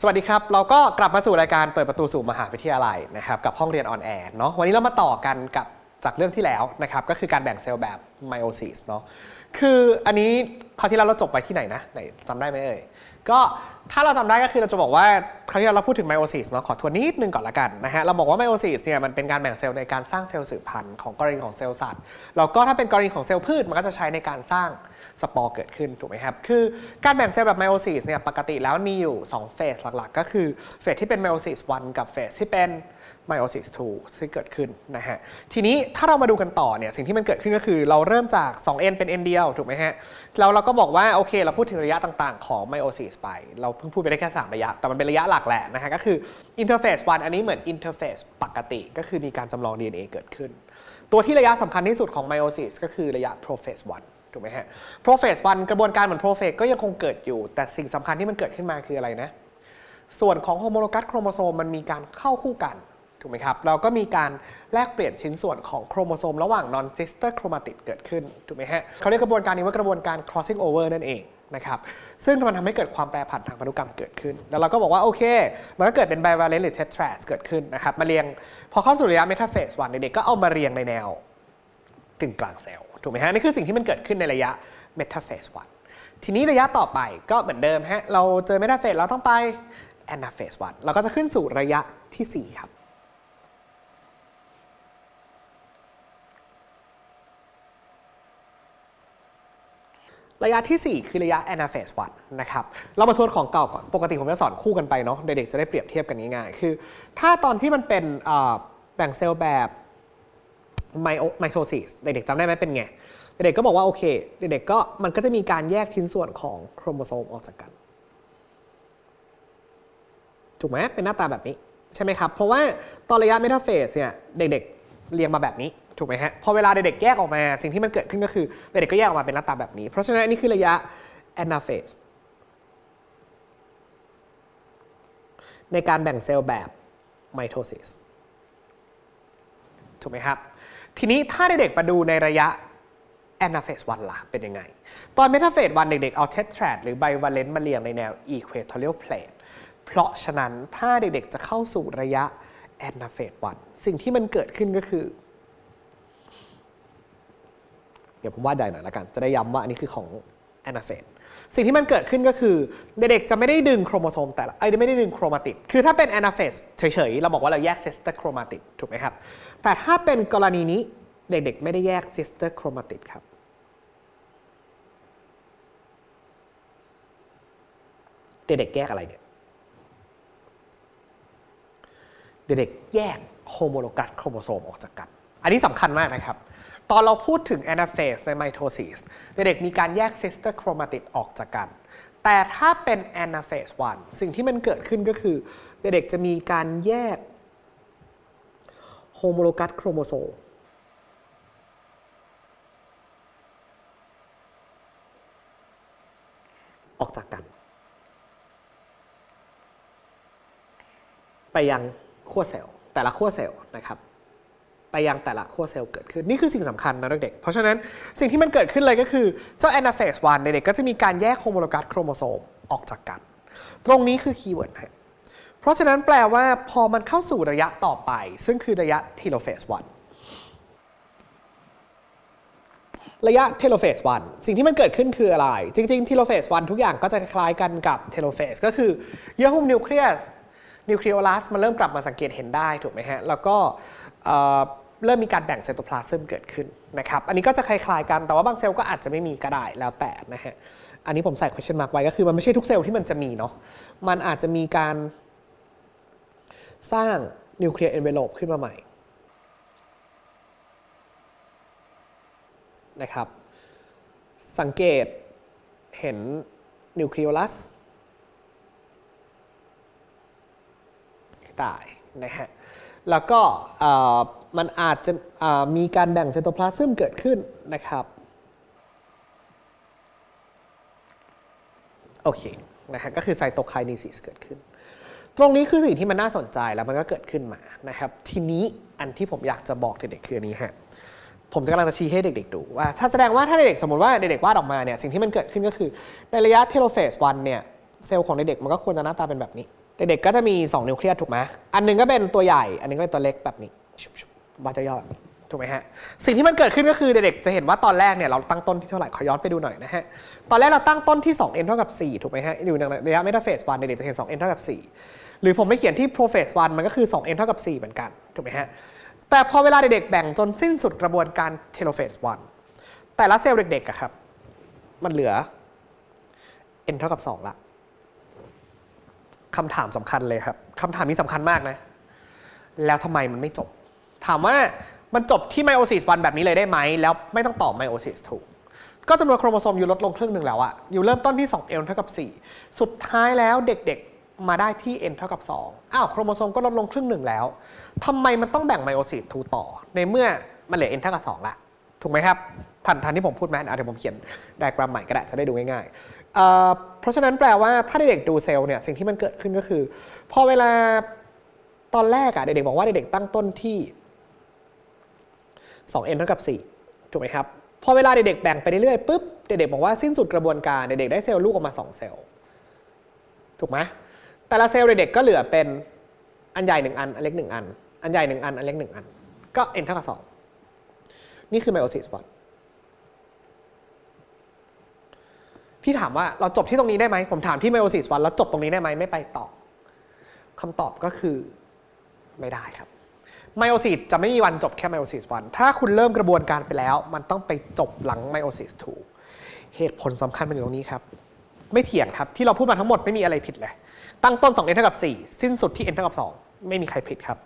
สวัสดีครับ เราก็กลับมาสู่รายการเปิดประตูสู่มหาวิทยาลัยนะครับกับห้องเรียนออนแอร์เนาะวันนี้เรามาต่อกันกับจากเรื่องที่แล้วนะครับก็คือการแบ่งเซลล์แบบไมโอซิสเนาะคืออันนี้คราวที่แล้วเราจบไปที่ไหนนะไหนจำได้ไหมเอ่ยก็ ถ้าเราจำได้ก็คือเราจะบอกว่าครั้งที่เราพูดถึงไมโอซิสเนาะขอทวนนิดนึงก่อนละกันนะฮะเราบอกว่าไมโอซิสเนี่ยมันเป็นการแบ่งเซลล์ในการสร้างเซลล์สืบพันธุ์ของกรณีของเซลล์สัตว์แล้วก็ถ้าเป็นกรณีของเซลล์พืชมันก็จะใช้ในการสร้างสปอร์เกิดขึ้นถูกไหมครับคือการแบ่งเซลล์แบบไมโอซิสเนี่ยปกติแล้วมีอยู่2เฟสหลักๆ ก็คือเฟสที่เป็นไมโอซิส1กับเฟสที่เป็น ไมโอซิส2ที่เกิดขึ้นนะฮะทีนี้ถ้าเรามาดูกันต่อเนี่ยสิ่งที่มันเกิดขึ้นก็คือเราเริ่มจาก 2n เป็น n เดียวถูกไหมฮะแล้วเราก็บอกว่าโอเค เราพูดถึงระยะต่างๆ ของไมโอซิสไป เราเพิ่งพูดไปได้แค่ 3 ระยะ แต่มันเป็นระยะหลักแหละนะฮะก็คืออินเทอร์เฟส1อันนี้เหมือนอินเทอร์เฟสปกติ ก็คือมีการจำลอง DNA เกิดขึ้น ตัวที่ระยะสำคัญที่สุดของไมโอซิสก็คือระยะ prophase 1ถูกไหมฮะ prophase 1กระบวนการเหมือน prophase ก็ยังคงเกิดอยู่ แต่สิ่งสำคัญที่มันเกิดขึ้นมาคืออะไรนะส่วนของโฮโมโลกัสโครโมโซมมันมีการเข้าคู่กัน ถูกไหมครับ เราก็มีการแลกเปลี่ยนชิ้นส่วนของโครโมโซมระหว่าง non sister chromatid เกิดขึ้น ถูกไหมฮะเขาเรียกกระบวนการนี้ว่ากระบวนการ crossing over นั่นเองนะครับ ซึ่งมันทำให้เกิดความแปรผันทางพันธุกรรมเกิดขึ้น แล้วเราก็บอกว่า โอเค มันก็เกิดเป็น bivalent หรือ tetrad เกิดขึ้นนะครับ มาเรียง พอเข้าสู่ระยะ metaphase 1เด็กๆก็เอามาเรียงในแนวกึ่งกลางเซลล์ ถูกไหมฮะ นี่คือสิ่งที่มันเกิดขึ้นในระยะ metaphase 1ทีนี้ระยะต่อไปก็เหมือนเดิมฮะ เราเจอ metaphase เราต้องไป anaphase 1เราก็จะขึ้นสู่ระยะที่ 4 ครับ ระยะทีสี่ 4 คือระยะ anaphase 1นะครับ เรามาทวนของเก่าก่อน ปกติผมจะสอนคู่กันไปเนาะ เด็กๆจะได้เปรียบเทียบกันง่ายๆ คือ ถ้าตอนที่มันเป็นแบ่งเซลล์แบบไมโทซิส เด็กๆจำได้ไหมเป็นไง เด็กๆก็บอกว่าโอเค เด็กๆก็มันก็จะมีการแยกชิ้นส่วนของโครโมโซมออกจากกัน ถูกไหมเป็นหน้าตาแบบนี้ ใช่ไหมครับ เพราะว่าตอนระยะเมตาเฟสเนี่ย เด็กๆเรียงมาแบบนี้ ถูกไหมฮะ พอเวลาเด็กๆแยกออกมา สิ่งที่มันเกิดขึ้นก็คือเด็กๆก็แยกออกมาเป็นหน้าตาแบบนี้ เพราะฉะนั้นนนี้คือระยะแอนนาเฟสในการแบ่งเซลล์แบบไมโทซิสถูกไหมครับ ทีนี้ถ้าเด็กๆมาดูในระยะ anaphase 1ล่ะ เป็นยังไง ตอน metaphase 1เด็กๆ เอา tetrad หรือ bivalent มาเรียงในแนว equatorial plane เพราะฉะนั้นถ้าเด็กๆ จะเข้าสู่ระยะ anaphase 1สิ่งที่มันเกิดขึ้นก็คือ เดี๋ยวผมวาดใหญ่หน่อยละกัน จะได้ย้ำว่าอันนี้คือของ anaphase สิ่งที่มันเกิดขึ้นก็คือเด็กๆจะไม่ได้ดึงโครโมโซมแต่ละไอ้ไม่ได้ดึงโครมาติดคือถ้าเป็น anaphase เฉยๆ เราบอกว่าเราแยก sister chromatid ถูกไหมครับ แต่ถ้าเป็นกรณีนี้เด็กๆ ไม่ได้แยก sister chromatid ครับ เด็กๆ แยกอะไรเนี่ย เด็กๆ แยกโฮโมโลกัสโครโมโซมออกจากกัน อันนี้สำคัญมากนะครับ ตอนเราพูดถึง anaphase ใน mitosis เด็กๆมีการแยก sister chromatid ออกจากกัน แต่ถ้าเป็น anaphase 1 สิ่งที่มันเกิดขึ้นก็คือ เด็กๆจะมีการแยกโฮโมโลกัสโครโมโซมออกจากกัน ไปยังขั้วเซลล์แต่ละขั้วเซลล์นะครับ ไปยังแต่ละขั้วเซลล์เกิดขึ้น นี่คือสิ่งสำคัญนะเด็กๆเพราะฉะนั้นสิ่งที่มันเกิดขึ้นเลยก็คือ เจ้า anaphase 1เด็กๆก็จะมีการแยกโฮโมโลกัสโครโมโซมออกจากกัน ตรงนี้คือคีย์เวิร์ดฮะเพราะฉะนั้นแปลว่าพอมันเข้าสู่ระยะต่อไป ซึ่งคือระยะ telophase 1ระยะ telophase 1สิ่งที่มันเกิดขึ้นคืออะไร จริงๆ telophase 1ทุกอย่างก็จะคล้ายกันกับ telophase ก็คือเยื่อหุ้มนิวเคลียสนิวเคลียลัสมันเริ่มกลับมาสังเกตเห็นได้ถูกไหมฮะ แล้วก็ เริ่มมีการแบ่งไซโตพลาซึมเกิดขึ้นนะครับ อันนี้ก็จะคล้ายๆกัน แต่ว่าบางเซลล์ก็อาจจะไม่มีก็ได้แล้วแต่นะฮะ อันนี้ผมใส่ question mark ไว้ก็คือมันไม่ใช่ทุกเซลล์ที่มันจะมีเนาะ มันอาจจะมีการสร้างนิวเคลียร์เอนเวล p ขึ้นมาใหม่นะครับ สังเกตเห็นนิวเคลียลัสตายนะฮะ แล้วก็มันอาจจะมีการแบ่งไซโตพลาซึมเกิดขึ้นนะครับ โอเคนะฮะก็คือไซโตไคนีซิสเกิดขึ้น ตรงนี้คือสิ่งที่มันน่าสนใจแล้วมันก็เกิดขึ้นมานะครับ ทีนี้อันที่ผมอยากจะบอกเด็กๆคืออันนี้ฮะผมจะกำลังจะชี้ให้เด็กๆดูว่า ถ้าแสดงว่าถ้าเด็กๆสมมติว่าเด็กๆวาดออกมาเนี่ยสิ่งที่มันเกิดขึ้นก็คือในระยะเทโลเฟส1เนี่ยเซลล์ของเด็กๆมันก็ควรจะหน้าตาเป็นแบบนี้ เด็กๆก็จะมี 2 นิวเคลียสถูกไหมอันหนึงก็เป็นตัวใหญ่ อันหนึงก็เป็นตัวเล็กแบบนี้บๆวัดย่อแบบนี้ถูกไหมฮะ สิ่งที่มันเกิดขึ้นก็คือเด็กๆจะเห็นว่าตอนแรกเนี่ยเราตั้งต้นที่เท่าไหร่ ขอย้อนไปดูหน่อยนะฮะ ตอนแรกเราตั้งต้นที่ 2n เท่ากับ 4 ถูกไหมฮะ อยู่ในระยะ metaphase 1เด็กๆจะเห็น 2n เท่ากับ 4 หรือผมไม่เขียนที่ prophase 1มันก็คือ 2n เท่ากับ 4 เหมือนกัน ถูกไหมฮะ แต่พอเวลาเด็กๆแบ่งจนสิ้นสุดกระบวนการ telophase 1แต่ละเซลล์เด็กๆอะครับ มันเหลือ n เท่ากับ 2 ละ คำถามสำคัญเลยครับคำถามนี้สำคัญมากนะ แล้วทำไมมันไม่จบ ถามว่ามันจบที่ไมโอซิส1แบบนี้เลยได้ไหม แล้วไม่ต้องต่อไมโอซิส2ก็จำนวนโครโมโซมอยู่ลดลงครึ่งหนึ่งแล้วอะอยู่เริ่มต้นที่2 n เท่ากับ 4 สุดท้ายแล้วเด็กๆมาได้ที่ n เท่ากับ 2 อ้าวโครโมโซมก็ลดลงครึ่งหนึ่งแล้วทำไมมันต้องแบ่งไมโอซิส2ต่อ ในเมื่อมันเหลือ n เท่ากับ 2 ละ ถูกไหมครับ ทันทันที่ผมพูดไหมอะเดี๋ยวผมเขียนไดอะแกรมใหม่ก็ได้จะได้ดูง่ายๆ ราะฉะนั้นแปลว่าถ้าเด็กๆดูเซลล์เนี่ยสิ่งที่มันเกิดขึ้นก็คือ พอเวลาตอนแรกอะเด็กๆบอกว่าเด็กๆตั้งต้นที่ 2n เท่ากับ 4 ถูกไหมครับ พอเวลาเด็กๆแบ่งไปเรื่อยๆปุ๊บเด็กๆบอกว่าสิ้นสุดกระบวนการเด็กๆได้เซลล์ลูกออกมา 2 เซลล์ ถูกไหมแต่ละเซลล์เด็กๆก็เหลือเป็นอันใหญ่ 1 อัน อันเล็ก 1 อัน อันใหญ่ 1 อัน อันเล็ก 1 อัน ก็ n เท่ากับ 2 นี่คือไมโอซิสบอท พี่ถามว่าเราจบที่ตรงนี้ได้ไหม ผมถามที่ไมโอซิสวันแล้วจบตรงนี้ได้ไหมไม่ไปต่อคำตอบก็คือไม่ได้ครับไมโอซิสจะไม่มีวันจบแค่ไมโอซิสวันถ้าคุณเริ่มกระบวนการไปแล้ว มันต้องไปจบหลังไมโอซิส2เหตุผลสำคัญมันอยู่ตรงนี้ครับ ไม่เถียงครับที่เราพูดมาทั้งหมดไม่มีอะไรผิดเลย ตั้งต้น 2n เท่ากับ 4 สิ้นสุดที่ n เท่ากับ 2 ไม่มีใครผิดครับ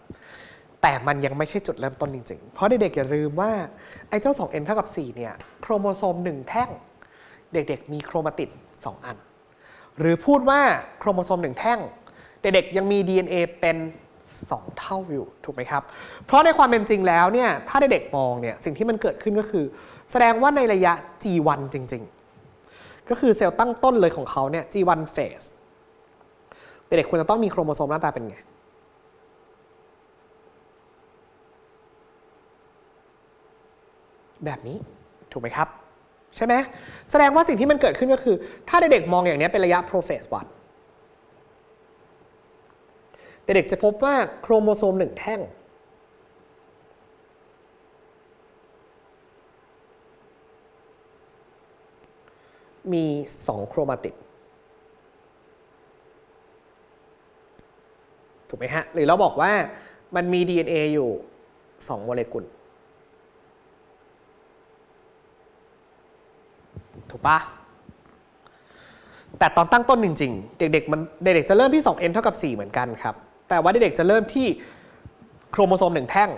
แต่มันยังไม่ใช่จุดเริ่มต้นจริงๆ เพราะเด็กๆอย่าลืมว่าไอ้เจ้า 2n เท่ากับ 4 เนี่ย โครโมโซม 1 แท่ง เด็กๆ มีโครมาติด 2 อัน หรือพูดว่าโครโมโซม1แท่ง เด็กๆ ยังมี DNA เป็น 2 เท่าอยู่ถูกไหมครับ เพราะในความเป็นจริงแล้วเนี่ยถ้าเด็กๆมองเนี่ยสิ่งที่มันเกิดขึ้นก็คือ แสดงว่าในระยะ G1 จริง ๆ ก็คือเซลล์ตั้งต้นเลยของเขาเนี่ย G1 phase เด็กๆควรจะต้องมีโครโมโซมหน้าตาเป็นไงแบบนี้ ถูกไหมครับ ใช่ไหมแสดงว่าสิ่งที่มันเกิดขึ้นก็คือ ถ้าเด็กๆมองอย่างนี้เป็นระยะ prophase 1เด็กๆจะพบว่าโครโมโซมหนึ่งแท่ง มี2โครมาติดถูกไหมฮะ หรือเราบอกว่ามันมี DNA อยู่ 2 โมเลกุล ถูกปะแต่ตอนตั้งต้นจริง ๆ เด็กๆมันเด็กๆจะเริ่มที่ 2n เท่ากับ 4 เหมือนกันครับ แต่ว่าเด็กๆจะเริ่มที่โครโมโซมหนึ่งแท่ง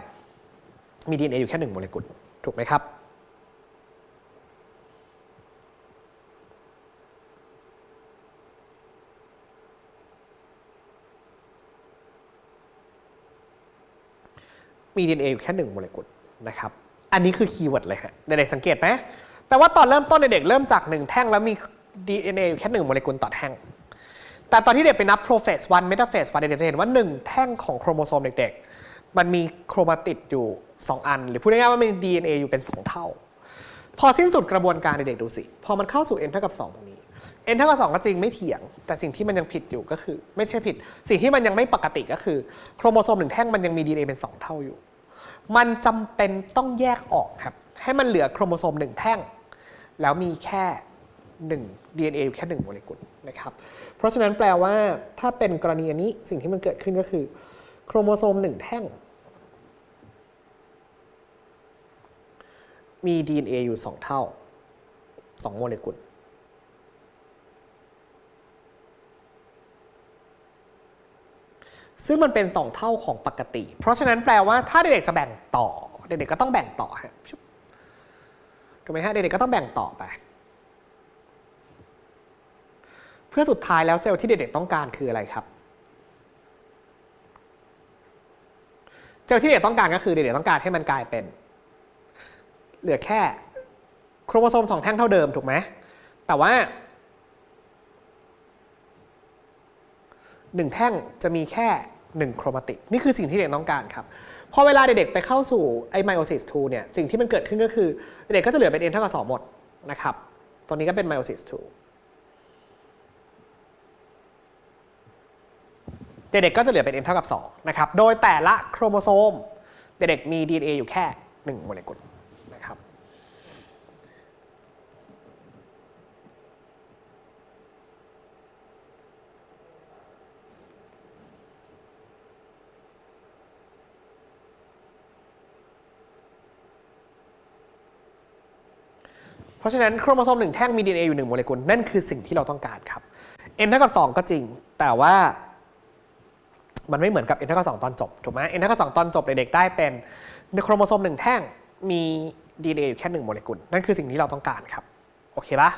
มี DNA อยู่แค่1โมเลกุล ถูกไหมครับ มี DNA อยู่แค่1โมเลกุลนะครับ อันนี้คือคีย์เวิร์ดเลยฮะเด็กๆสังเกตไหม แปลว่าตอนเริ่มต้นเด็กเริ่มจาก 1 แท่งแล้วมี DNA อยู่แค่1โมเลกุลต่อแท่ง แต่ตอนที่เด็กไปนับ prophase 1 metaphase 1เด็กจะเห็นว่า 1 แท่งของโครโมโซมเด็กๆ มันมีโครมาติดอยู่ 2 อัน หรือพูดง่ายๆว่ามันมี DNA อยู่เป็น 2 เท่า พอสิ้นสุดกระบวนการเด็กๆดูสิ พอมันเข้าสู่ n เท่ากับ 2 ตรงนี้ n เท่ากับ 2 ก็จริงไม่เถียง แต่สิ่งที่มันยังผิดอยู่ก็คือ ไม่ใช่ผิด สิ่งที่มันยังไม่ปกติก็คือโครโมโซมหนึ่งแท่งมันยังมี DNA เป็น 2 เท่าอยู่ มันจำเป็นต้องแยกออกครับให้มันเหลือโครโมโซมหนึ่งแท่ง แล้วมีแค่ 1 DNA อยู่แค่1โมเลกุลนะครับ เพราะฉะนั้นแปลว่าถ้าเป็นกรณีนี้สิ่งที่มันเกิดขึ้นก็คือโครโมโซม 1 แท่ง มี DNA อยู่ 2 เท่า 2 โมเลกุลซึ่งมันเป็น 2 เท่าของปกติ เพราะฉะนั้นแปลว่าถ้าเด็กๆจะแบ่งต่อ เด็กๆก็ต้องแบ่งต่อฮะ ถูกไหมฮะเด็กๆก็ต้องแบ่งต่อไป เพื่อสุดท้ายแล้วเซลล์ที่เด็กๆต้องการคืออะไรครับเซลล์ที่เด็กต้องการก็คือเด็กๆต้องการให้มันกลายเป็น เหลือแค่โครโมโซมสองแท่งเท่าเดิมถูกไหมแต่ว่าหนึ่งแท่งจะมีแค่ หนึ่งโครมาติก นี่คือสิ่งที่เด็กต้องการครับพอเวลาเด็กๆไปเข้าสู่ไอ้ไมโอซิส2เนี่ยสิ่งที่มันเกิดขึ้นก็คือ เด็กก็จะเหลือเป็น n เท่ากับ2หมดนะครับตรงนี้ก็เป็นไมโอซิส2เด็กๆก็จะเหลือเป็น n เท่ากับ2นะครับโดยแต่ละโครโมโซมเด็กๆมี DNA อยู่แค่ 1 โมเลกุลนะครับ เพ ราะฉะนั้นโครโมโซมหนึ่งแท่งมี DNA อยู่1โมเลกุลนั่นคือสิ่งที่เราต้องการครับ n เท่ากับ 2 ก็จริง แต่ว่ามันไม่เหมือนกับ n เท่ากับ 2 ตอนจบ ถูกไหม n เท่ากับ 2 ตอนจบเด็กๆได้เป็นโครโมโซมหนึ่งแท่งมี DNA อยู่แค่1โมเลกุลนั่นคือสิ่งที่เราต้องการครับ โอเคปะ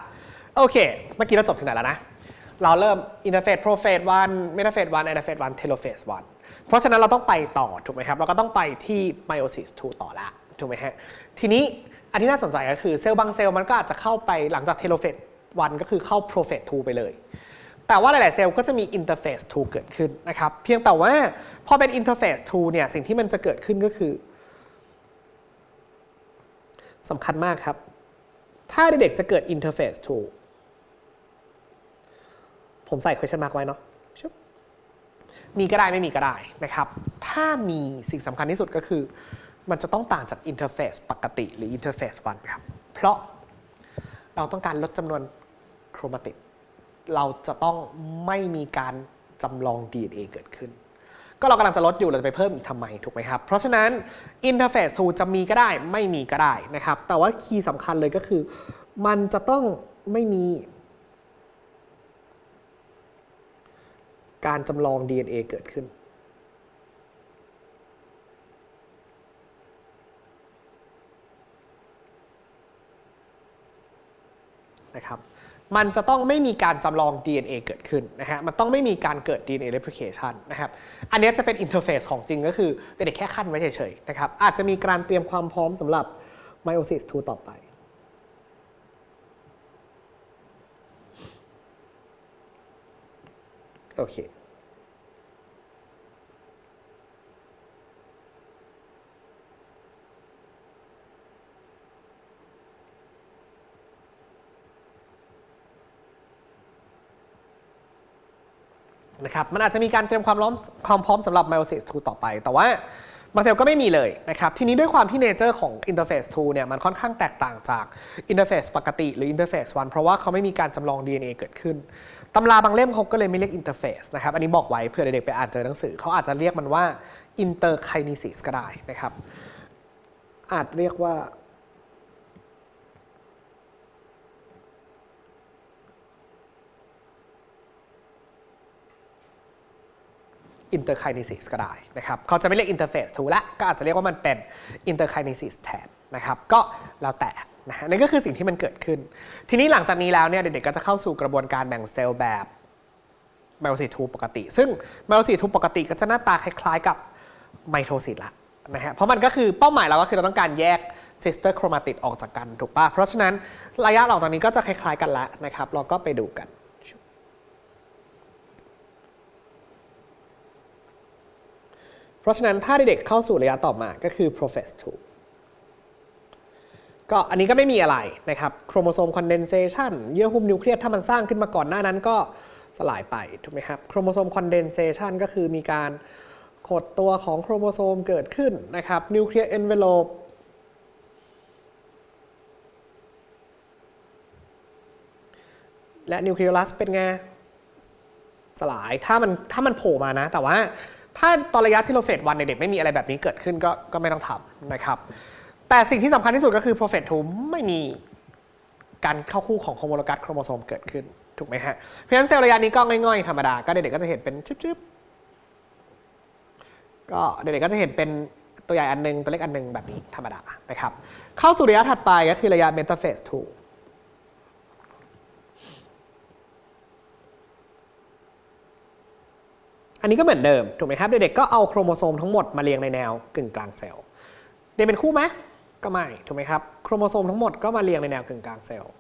โอเค เมื่อกี้เราจบถึงไหนแล้วนะ เราเริ่มอินเทอร์เฟซโปรเฟสวันเมตาเฟสวันแอนเฟสวันเทโลเฟสวันเพราะฉะนั้นเราต้องไปต่อถูกไหมครับ เราก็ต้องไปที่ไมโอซิส2ต่อละถูกไหมฮะทีนี้ อันที่น่าสนใจก็คือเซลล์บางเซลล์มันก็อาจจะเข้าไปหลังจากเทโลเฟสวันก็คือเข้าโปรเฟส2ไปเลย แต่ว่าหลาย ๆ เซลล์ก็จะมีอินเทอร์เฟซ2เกิดขึ้นนะครับ เพียงแต่ว่าพอเป็นอินเทอร์เฟซ2เนี่ยสิ่งที่มันจะเกิดขึ้นก็คือสำคัญมากครับ ถ้าเด็กๆจะเกิดอินเทอร์เฟซ2ผมใส่ question mark ไว้เนาะมีก็ได้ไม่มีก็ได้นะครับ ถ้ามีสิ่งสำคัญที่สุดก็คือ มันจะต้องต่างจากอินเทอร์เฟซปกติหรืออินเทอร์เฟซ1ครับ เพราะเราต้องการลดจำนวนโครมาติดเราจะต้องไม่มีการจำลอง DNA เกิดขึ้น ก็เรากำลังจะลดอยู่เราจะไปเพิ่มอีกทำไมถูกไหมครับ เพราะฉะนั้น Interface 2จะมีก็ได้ไม่มีก็ได้นะครับ แต่ว่าคีย์สำคัญเลยก็คือ มันจะต้องไม่มีการจำลอง DNA เกิดขึ้น นะครับมันจะต้องไม่มีการจำลอง DNA เกิดขึ้นนะฮะ มันต้องไม่มีการเกิด DNA replication นะครับ อันนี้จะเป็นอินเทอร์เฟซของจริงก็คือเด็นแค่ขั้นไว้เฉยๆนะครับ อาจจะมีการเตรียมความพร้อมสำหรับ meiosis 2 ต่อไป โอเค นะครับมันอาจจะมีการเตรียมความพร้อมความพร้อมสำหรับ meiosis 2 ต่อไป แต่ว่าบาเซลก็ไม่มีเลยนะครับ ทีนี้ด้วยความที่เนเจอร์ของ interface 2 เนี่ยมันค่อนข้างแตกต่างจาก interface ปกติหรือ interface 1 เพราะว่าเขาไม่มีการจำลอง DNA เกิดขึ้น ตำราบางเล่มเขาก็เลยไม่เรียก interface นะครับ อันนี้บอกไว้เพื่อเด็กๆไปอ่านเจอหนังสือ เขาอาจจะเรียกมันว่า interkinesis ก็ได้นะครับ อาจเรียกว่า interkinesis ก็ได้นะครับเขาจะไม่เรียก interface 2ละก็อาจจะเรียกว่ามันเป็น interkinesis แทนนะครับก็แล้วแต่นะนั่นก็คือสิ่งที่มันเกิดขึ้น ทีนี้หลังจากนี้แล้วเนี่ยเด็กๆก็จะเข้าสู่กระบวนการแบ่งเซลล์แบบไมโอซิส2ปกติ ซึ่งไมโอซิส2ปกติก็จะหน้าตาคล้ายๆกับไมโทซิสละนะฮะเพราะมันก็คือเป้าหมายเราก็คือเราต้องการแยก sister chromatid ออกจากกันถูกปะเพราะฉะนั้นระยะหลังจากนี้ก็จะคล้ายๆกันละนะครับ เราก็ไปดูกัน เพ ราะฉะนั้นถ้าเด็กๆเข้าสู่ระยะต่อมาก็คือ profess 2ก็อันนี้ก็ไม่มีอะไรนะครับ โครโมโซมคอนเดนเซชันเยื่อหุ้มนิวเคลียสถ้ามันสร้างขึ้นมาก่อนหน้านั้นก็สลายไปถูกไหมครับ โครโมโซมคอนเดนเซชันก็คือมีการขดตัวของโครโมโซมเกิดขึ้นนะครับนิวเคลียร์เอนเวลโลปและนิวเคลียรัสเป็นไง สลายถ้ามันถ้ามันโผล่มานะ แต่ว่า ถ้าตอนระยะที่เราเฟสวันเด็กๆไม่มีอะไรแบบนี้เกิดขึ้นก็ก็ไม่ต้องทำนะครับ แต่สิ่งที่สำคัญที่สุดก็คือ Prophet 2ไม่มีการเข้าคู่ของโฮโมโลกัสโครโมโซมเกิดขึ้น ถูกไหมฮะ เพราะฉะนั้นเซลล์ระยะนี้ก็ง่อยๆธรรมดา ก็เด็กๆก็จะเห็นเป็นจึ๊บๆก็เด็กๆก็จะเห็นเป็นตัวใหญ่อันหนึง ตัวเล็กอันหนึงแบบนี้ธรรมดานะครับ เข้าสู่ระยะถัดไปก็คือระยะเมตาเฟส 2 อันนี้ก็เหมือนเดิมถูกไหมครับ เด็กๆก็เอาโครโมโซมทั้งหมดมาเรียงในแนวกึ่งกลางเซลล์เด็กเป็นคู่ไหมก็ไม่ถูกไหมครับโครโมโซมทั้งหมดก็มาเรียงในแนวกึ่งกลางเซลล์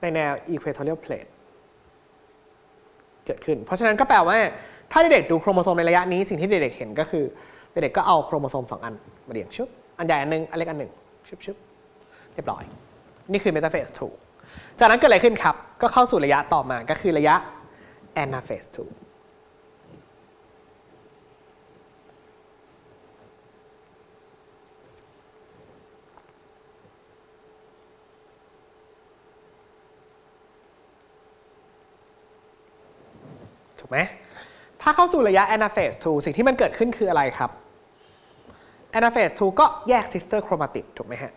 ในแนว equatorial plate เกิดขึ้น เพราะฉะนั้นก็แปลว่า ถ้าเด็กๆดูโครโมโซมในระยะนี้สิ่งที่เด็กๆเห็นก็คือ เด็กๆก็เอาโครโมโซม 2 อันมาเรียงชุบอันใหญ่อันหนึ่งอันเล็กอันหนึ่งชุบชุบเรียบร้อย นี่คือ metaphase 2 จากนั้นเกิดอะไรขึ้นครับ ก็เข้าสู่ระยะต่อมาก็คือระยะ anaphase 2ถูกไหม ถ้าเข้าสู่ระยะ anaphase 2 สิ่งที่มันเกิดขึ้นคืออะไรครับ anaphase 2 ก็แยก sister chromatid ถูกไหมฮะ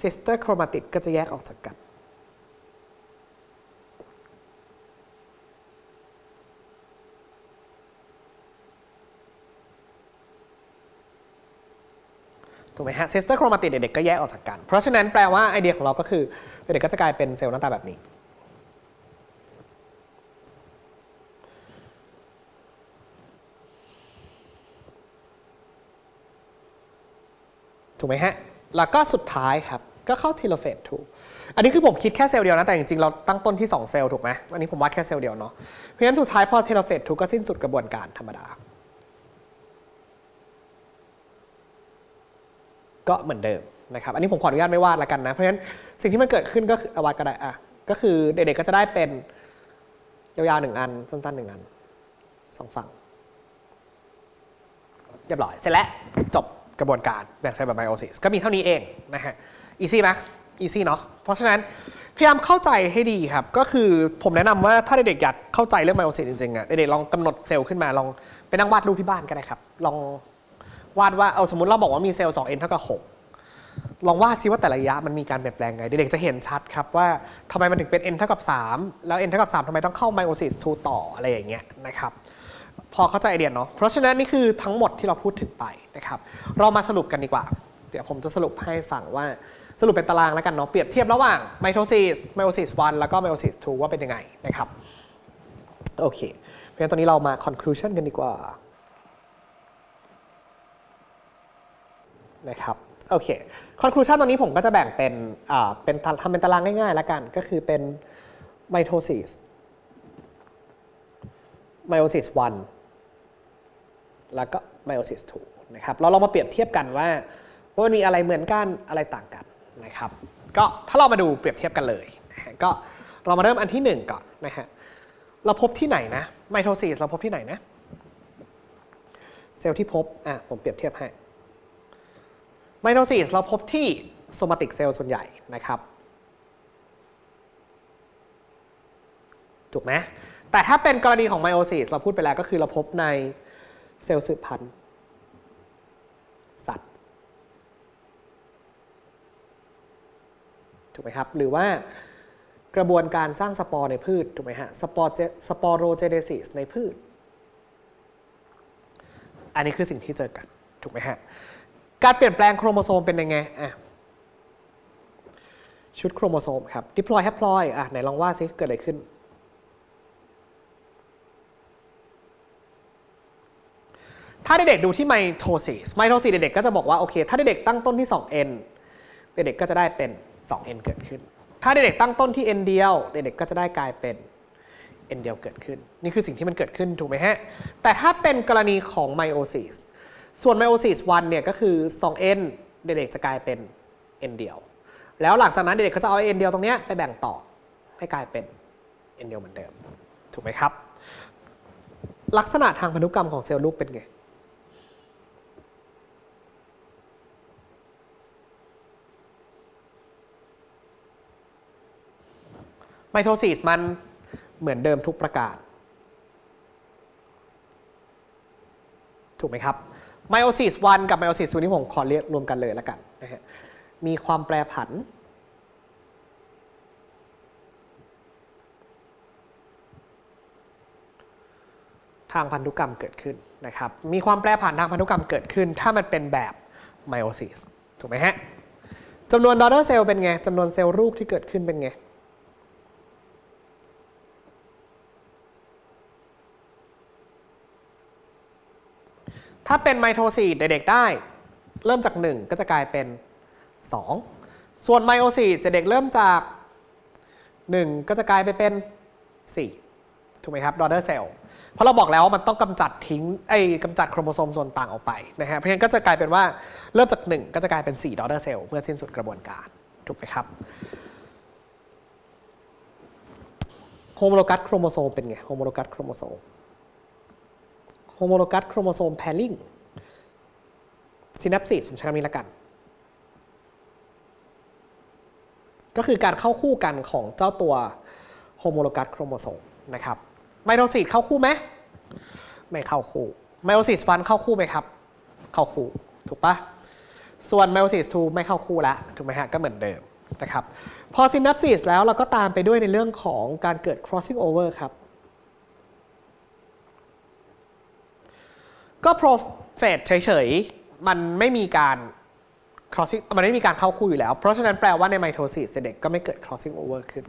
sister chromatid ก็จะแยกออกจากกัน ถูกไหมฮะ sister chromatid เด็กๆก็แยกออกจากกัน เพราะฉะนั้นแปลว่าไอเดียของเราก็คือเด็กๆก็จะกลายเป็นเซลล์หน้าตาแบบนี้ถูกไหมฮะ แล้วก็สุดท้ายครับ ก็เข้าทีโลเฟสถูก อันนี้คือผมคิดแค่เซลล์เดียวนะ แต่จริงๆ เราตั้งต้นที่ 2 เซลล์ถูกไหม อันนี้ผมวัดแค่เซลล์เดียวเนาะ เพราะฉะนั้นสุดท้ายพอทีโลเฟสถูกก็สิ้นสุดกระบวนการธรรมดา ก็เหมือนเดิมนะครับ อันนี้ผมขออนุญาตไม่วาดล้วกันนะ เพราะฉะนั้นสิ่งที่มันเกิดขึ้นก็คืออาวาดก็ได้อะก็คือเด็กๆก็จะได้เป็นยาวๆหนึ่งอัน สั้นๆหนึ่งอันสองฝั่งเรียบร้อย เสร็จแล้วจบกระบวนการแบ่งเซลล์แบบไมโอซิสก็มีเท่านี้เองนะฮะอีซี่ไหมอีซี่เนาะเพราะฉะนั้นพยายามเข้าใจให้ดีครับ ก็คือผมแนะนำว่าถ้าเด็กๆอยากเข้าใจเรื่องไมโอซิสจริงๆอะเด็กๆลองกำหนดเซลล์ขึ้นมาลองไปนั่งวาดรูปที่บ้านก็ได้ครับ ลอง วาดว่าเอาสมมติเราบอกว่ามีเซลล์ 2n เท่ากับ 6 ลองวาดซิว่าแต่ละระยะมันมีการเปลี่ยนแปลงไง เด็กๆจะเห็นชัดครับว่าทำไมมันถึงเป็น n เท่ากับ 3 แล้ว n เท่ากับ 3ทำไมต้องเข้าไมโอซิส2ต่ออะไรอย่างเงี้ยนะครับพอเข้าใจไอเดียเนาะเพราะฉะนั้นนี่คือทั้งหมดที่เราพูดถึงไปนะครับเรามาสรุปกันดีกว่า เดี๋ยวผมจะสรุปให้ฟังว่าสรุปเป็นตารางแล้วกันเนาะเปรียบเทียบระหว่างไมโทซิสไมโอซิส1แล้วก็ไมโอซิส2ว่าเป็นยังไงนะครับโอเคเพราะฉะนั้นตอนนี้เรามา conclusion กันดีกว่า นะครับโอเค conclusion ตอนนี้ผมก็จะแบ่งเป็นอ่าเป็นทำเป็นตารางง่ายๆแล้วกัน ก็คือเป็นไมโทซิสไมโอซิส1แล้วก็ไมโอซิส2นะครับเราลองมาเปรียบเทียบกันว่าว่ามันมีอะไรเหมือนกันอะไรต่างกันนะครับก็ถ้าเรามาดูเปรียบเทียบกันเลยนะฮะก็เรามาเริ่มอันที่ 1 ก่อนนะฮะเราพบที่ไหนนะไมโทซิสเราพบที่ไหนนะเซลล์ที่พบอะผมเปรียบเทียบให้ ไมโทซิสเราพบที่โซมาติกเซลล์ส่วนใหญ่นะครับถูกไหมแต่ถ้าเป็นกรณีของไมโอซิสเราพูดไปแล้วก็คือเราพบในเซลล์สืบพันธุ์สัตว์ถูกไหมครับ หรือว่ากระบวนการสร้างสปอร์ในพืชถูกไหมฮะสปอร์สปอโรเจเนซิสในพืช อันนี้คือสิ่งที่เจอกัน ถูกไหมฮะ การเปลี่ยนแปลงโครโมโซมเป็นยังไงอะชุดโครโมโซมครับ diploid haploid อะไหนลองว่าซิเกิดอะไรขึ้น ถ้าเด็กๆดูที่ไมโทซิสไมโทซิสเด็กๆก็จะบอกว่าโอเค ถ้าเด็กๆตั้งต้นที่ 2n เด็กๆก็จะได้เป็น 2n เกิดขึ้น ถ้าเด็กๆตั้งต้นที่ n เดียว เด็กๆก็จะได้กลายเป็น n เดียวเกิดขึ้น นี่คือสิ่งที่มันเกิดขึ้นถูกไหมฮะ แต่ถ้าเป็นกรณีของไมโอซิส ส่วนไมโอซิส1เนี่ยก็คือ 2n เด็กๆจะกลายเป็น n เดียว แล้วหลังจากนั้นเด็กๆก็จะเอา n เดียวตรงเนี้ยไปแบ่งต่อให้กลายเป็น n เดียวเหมือนเดิม ถูกไหมครับ ลักษณะทางพันธุกรรมของเซลล์ลูกเป็นไงไมโทซิสมันเหมือนเดิมทุกประการ ถูกไหมครับ ไมโอซิส1กับไมโอซิส2นี่ผมขอเรียกรวมกันเลยแล้วกันนะฮะมีความแปรผัน ทางพันธุกรรมเกิดขึ้นนะครับ มีความแปรผันทางพันธุกรรมเกิดขึ้น ถ้ามันเป็นแบบไมโอซิสถูกไหมฮะจำนวนดอ t เ e r เซลล์เป็นไงจำนวนเซลล์ลูกที่เกิดขึ้นเป็นไง ถ้าเป็นไมโทซิสเด็กๆได้ เริ่มจาก 1 ก็จะกลายเป็น 2 ส่วนไมโอซิสเด็กๆเริ่มจาก 1 ก็จะกลายไปเป็น 4 ถูกไหมครับดอ t เ e r เซลล์เพราะเราบอกแล้วว่ามันต้องกำจัดทิ้งไอ้กำจัดโครโมโซมส่วนต่างออกไปนะฮะเพราะฉะนั้นก็จะกลายเป็นว่าเริ่มจาก 1 ก็จะกลายเป็น4ดอ t เ e r เซลล์เมื่อสิ้นสุดกระบวนการถูกไหมครับโฮโมโลกัสโครโมโซมเป็นไงโฮโมโลกัสโครโมโซม โฮโมโลกัสโครโมโซมแพริงซินัปซิสผมใช้คำนี้ละกัน ก็คือการเข้าคู่กันของเจ้าตัวโฮโมโลกัสโครโมโซมนะครับไมโทซิสเข้าคู่ไหมไม่เข้าคู่ไมโทซิส1เข้าคู่ไหมครับ เข้าคู่ถูกปะส่วนไมโทซิส2ไม่เข้าคู่ละถูกไหมฮะก็เหมือนเดิมนะครับพอซินัปซิสแล้วเราก็ตามไปด้วยในเรื่องของการเกิด crossing over ครับ ก็ profit เฉยๆ มันไม่มีการ crossing มันไม่มีการเข้าคู่อยู่แล้ว เพราะฉะนั้นแปลว่าในไมโทซิสเด็กก็ไม่เกิด crossing over ขึ้น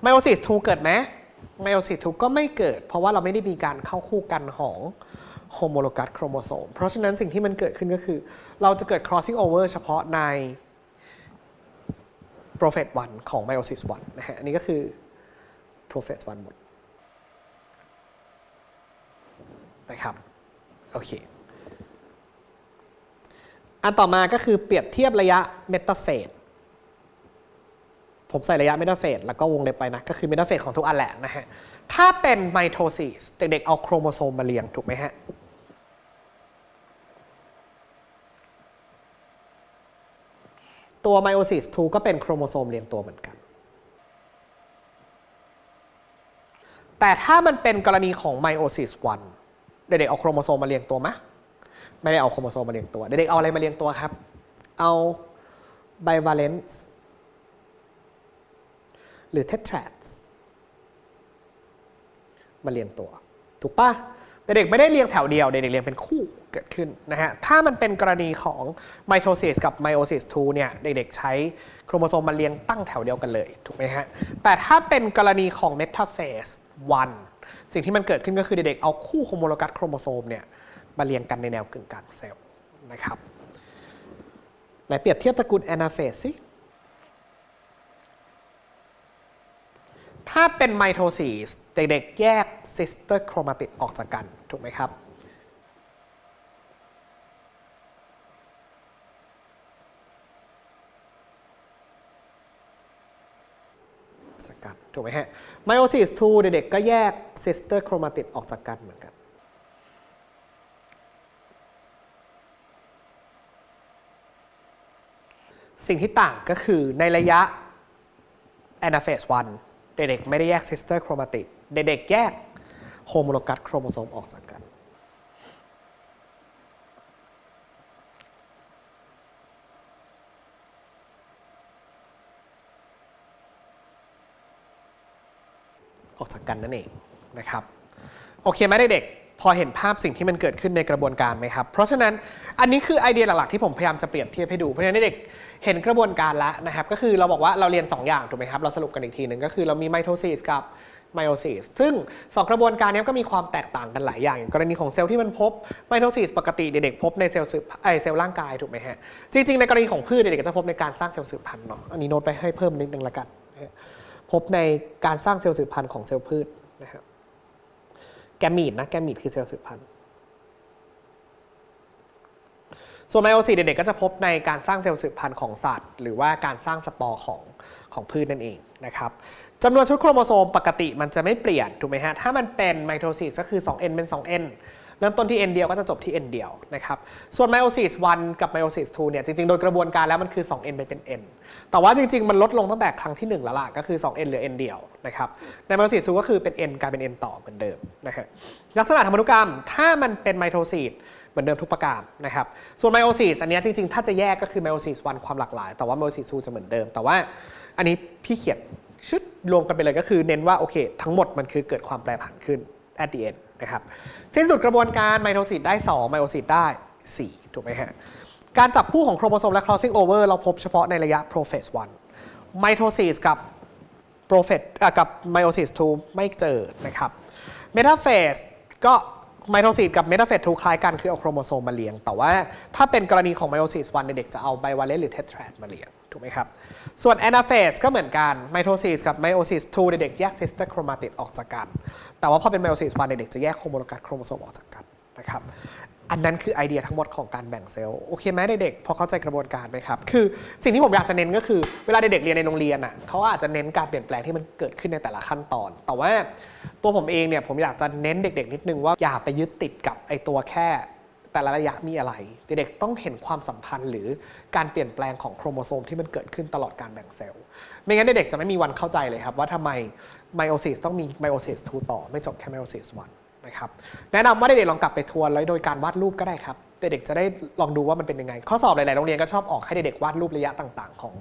ไมโทซิส2เกิดไหมไมโทซิส2ก็ไม่เกิด เพราะว่าเราไม่ได้มีการเข้าคู่กันของโฮโมโลกัสโครโมโซม เพราะฉะนั้นสิ่งที่มันเกิดขึ้นก็คือ เราจะเกิด crossing over เฉพาะใน prophet 1 ของ meiosis 1 นะฮะ อันนี้ก็คือ prophet 1 หมด นะครับ โอเค อันต่อมาก็คือเปรียบเทียบระยะเมตาเฟสผมใส่ระยะเมตาเฟสแล้วก็วงเล็บไปนะ ก็คือเมตาเฟสของทุกอันแหละนะฮะ ถ้าเป็นไมโทซิสเด็กๆเอาโครโมโซมมาเรียงถูกไหมฮะตัวไมโอซิส2ก็เป็นโครโมโซมเรียงตัวเหมือนกัน แต่ถ้ามันเป็นกรณีของไมโอซิส1 เด็กๆเอาโครโมโซมมาเรียงตัวไหมไม่ได้เอาโครโมโซมมาเรียงตัว เด็กๆเอาอะไรมาเรียงตัวครับ เอาไบวาเลนซ์หรือเทตราสมาเรียงตัว ถูกปะเด็กๆไม่ได้เรียงแถวเดียว เด็กๆเรียงเป็นคู่เกิดขึ้นนะฮะ ถ้ามันเป็นกรณีของไมโทซิสกับไมโอซิส2เนี่ย เด็กๆใช้โครโมโซมมาเรียงตั้งแถวเดียวกันเลย ถูกไหมฮะ แต่ถ้าเป็นกรณีของเมตาเฟส1 สิ่งที่มันเกิดขึ้นก็คือเด็กๆเอาคู่โฮโมโลกัสโครโมโซมเนี่ยมาเรียงกันในแนวกึ่งกลางเซลล์นะครับไหนเปรียบเทียบตระกูลแอนาเฟสสิถ้าเป็นไมโทซิสเด็กๆ แยกซิสเตอร์โครมาติดออกจากกัน ถูกไหมครับ สกัด ถูกไหมฮะไมโอซิส2เด็กๆก็แยกซิสเตอร์โครมาติดออกจากกันเหมือนกันสิ่งที่ต่างก็คือในระยะ anaphase 1 เด็กๆไม่ได้แยก sister chromatid เด็กๆแยกโฮโมโลกัสโครโมโซมออกจากกัน ออกจากกันนั่นเองนะครับโอเคไหมเด็กๆพอเห็นภาพสิ่งที่มันเกิดขึ้นในกระบวนการไหมครับเพราะฉะนั้นอันนี้คือไอเดียหลักๆที่ผมพยายามจะเปรียบเทียบให้ดูเพราะฉะนั้นเด็กๆเห็นกระบวนการแล้วนะครับก็คือเราบอกว่าเราเรียน 2 อย่างถูกไหมครับเราสรุปกันอีกทีหนึ่งก็คือเรามีไมโทซิสกับไมโอซิสซึ่ง 2 กระบวนการนี้ก็มีความแตกต่างกันหลายอย่างอย่างกรณีของเซลล์ที่มันพบไมโทซิสปกติเด็กๆพบในเซลล์สืบไอเซลล์ร่างกายถูกไหมฮะจริงๆในกรณีของพืชเด็กๆจะพบในการสร้างเซลล์สืบพันธุ์เนาะอันนี้โน้ตไปให้เพิ่มนิดนึงละกันนะ พบในการสร้างเซลล์สืบพันธุ์ของเซลล์พืชนะครับแกมีดนะแกมีดคือเซลล์สืบพันธุ์ส่วนไมโอซิสเด็กๆก็จะพบในการสร้างเซลล์สืบพันธุ์ของสัตว์ หรือว่าการสร้างสปอร์ของของพืชนั่นเองนะครับจำนวนชุดโครโมโซมปกติมันจะไม่เปลี่ยนถูกไหมฮะถ้ามันเป็นไมโทซิสก็คือ 2n เป็น 2n เริ่มต้นที่ n เดียวก็จะจบที่ n เดียวนะครับ ส่วนไมโอซิส1กับไมโอซิส2เนี่ย จริง ๆ โดยกระบวนการแล้วมันคือ 2n ไปเป็น n แต่ว่าจริง ๆ มันลดลงตั้งแต่ครั้งที่ 1 แล้วล่ะ ก็คือ 2n เหลือ n เดียวนะครับ ในไมโอซิส2ก็คือเป็น n กลายเป็น n ต่อเหมือนเดิมนะฮะ ลักษณะทางพันธุกรรม ถ้ามันเป็นไมโทซิสเหมือนเดิมทุกประการนะครับ ส่วนไมโอซิสอันนี้จริง ๆ ถ้าจะแยกก็คือไมโอซิส1ความหลากหลาย แต่ว่าไมโอซิส2จะเหมือนเดิม แต่ว่าอันนี้พี่เขียนชุดรวมกันไปเลยก็คือเน้นว่าโอเค ทั้งหมดมันคือเกิดความแปรผันขึ้น at the end นะครับสิ้นสุดกระบวนการไมโทซิสได้ 2 ไมโอซิสได้ 4 ถูกไหมฮะการจับคู่ของโครโมโซมและ crossing over เราพบเฉพาะในระยะ prophase 1ไมโทซิสกับ prophet อะกับไมโอซิส2ไม่เจอนะครับ metaphase ก็ไมโทซิสกับเมตาเฟส2คล้ายกันคือเอาโครโมโซมมาเรียง แต่ว่าถ้าเป็นกรณีของไมโอซิส1เด็กจะเอาไบวาเลนหรือเทตราดมาเรียง ถูกไหมครับ ส่วนแอนาเฟสก็เหมือนกันไมโทซิสกับไมโอซิส2เด็กๆแยกซิสเตอร์โครมาติดออกจากกัน แต่ว่าพอเป็นไมโอซิส1เด็กๆจะแยกโฮโมโลกัสโครโมโซมออกจากกันนะครับอันนั้นคือไอเดียทั้งหมดของการแบ่งเซลล์โอเคไหมเด็กๆพอเข้าใจกระบวนการไหมครับ คือสิ่งที่ผมอยากจะเน้นก็คือเวลาเด็กๆเรียนในโรงเรียนอะเขาอาจจะเน้นการเปลี่ยนแปลงที่มันเกิดขึ้นในแต่ละขั้นตอน แต่ว่าตัวผมเองเนี่ยผมอยากจะเน้นเด็ก ๆ นิดนึงว่าอย่าไปยึดติดกับไอตัวแค่ แต่ละระยะมีอะไร เด็กๆต้องเห็นความสัมพันธ์หรือการเปลี่ยนแปลงของโครโมโซมที่มันเกิดขึ้นตลอดการแบ่งเซลล์ ไม่งั้นเด็กๆจะไม่มีวันเข้าใจเลยครับว่าทำไมไมโอซิสต้องมีไมโอซิส2ต่อ ไม่จบแค่ไมโอซิส1 นะครับแนะนำว่าเด็กๆลองกลับไปทวนแล้วโดยการวาดรูปก็ได้ครับเด็กๆจะได้ลองดูว่ามันเป็นยังไง ข้อสอบหลายๆโรงเรียนก็ชอบออกให้เด็กๆวาดรูประยะต่างๆ ของ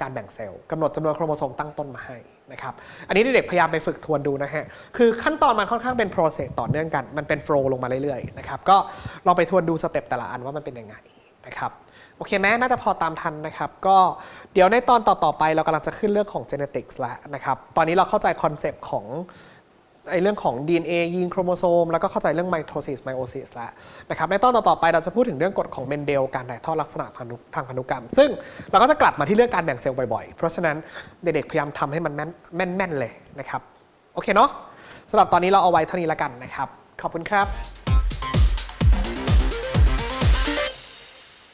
การแบ่งเซลล์กำหนดจำนวนโครโมโซมตั้งต้นมาให้นะครับอันนี้เด็กๆพยายามไปฝึกทวนดูนะฮะคือขั้นตอนมันค่อนข้างเป็น process ต่อเนื่องกันมันเป็น flow ลงมาเรื่อยๆนะครับก็ลองไปทวนดูสเต็ปแต่ละอันว่ามันเป็นยังไงนะครับโอเคไหมน่าจะพอตามทันนะครับ ก็เดี๋ยวในตอนต่อๆไปเรากำลังจะขึ้นเรื่องของ genetics แล้วนะครับ ตอนนี้เราเข้าใจคอนเซปต์ของ ไอเรื่องของ DNA ยีนโครโมโซม แล้วก็เข้าใจเรื่องไมโทซิสไมโอซิสแล้วนะครับในตอนต่อๆไปเราจะพูดถึงเรื่องกฎของเมนเดลการถ่ายทอดลักษณะพันธุทางพันธุกรรม ซึ่งเราก็จะกลับมาที่เรื่องการแบ่งเซลล์บ่อยๆ เพราะฉะนั้นเด็กๆพยายามทำให้มันแม่นแม่นๆเลยนะครับโอเคเนาะสำหรับตอนนี้เราเอาไว้เท่านี้แล้วกันนะครับขอบคุณครับ